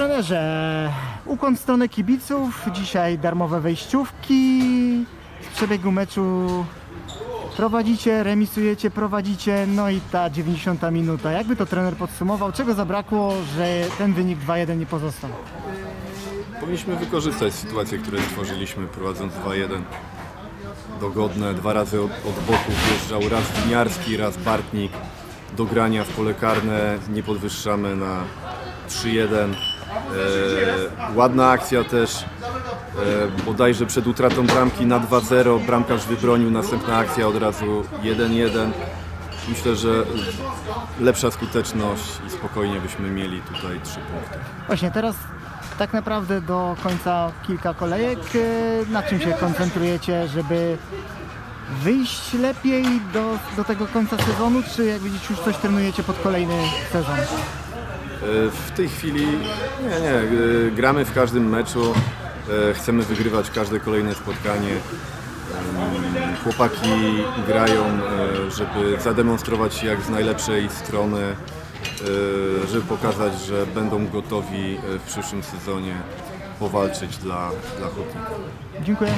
trenerze, ukłon w stronę kibiców, dzisiaj darmowe wejściówki, z przebiegu meczu prowadzicie, remisujecie, prowadzicie, no i ta 90 minuta. Jakby to trener podsumował, czego zabrakło, że ten wynik 2-1 nie pozostał? Powinniśmy wykorzystać sytuację, którą stworzyliśmy prowadząc 2-1. Dogodne, dwa razy od, od boku wjeżdżał raz Winiarski, raz Bartnik. Do grania w pole karne nie podwyższamy na 3-1. E, ładna akcja też, e, bodajże przed utratą bramki na 2-0. Bramkarz wybronił, następna akcja od razu 1-1. Myślę, że lepsza skuteczność i spokojnie byśmy mieli tutaj 3 punkty. Właśnie teraz tak naprawdę do końca kilka kolejek. E, Na czym się koncentrujecie, żeby wyjść lepiej do, do tego końca sezonu, czy jak widzicie już coś trenujecie pod kolejny sezon? E, W tej chwili nie, nie, e, gramy w każdym meczu, e, chcemy wygrywać każde kolejne spotkanie. Chłopaki grają, żeby zademonstrować jak z najlepszej strony, żeby pokazać, że będą gotowi w przyszłym sezonie powalczyć dla, dla Hutnika. Dziękuję.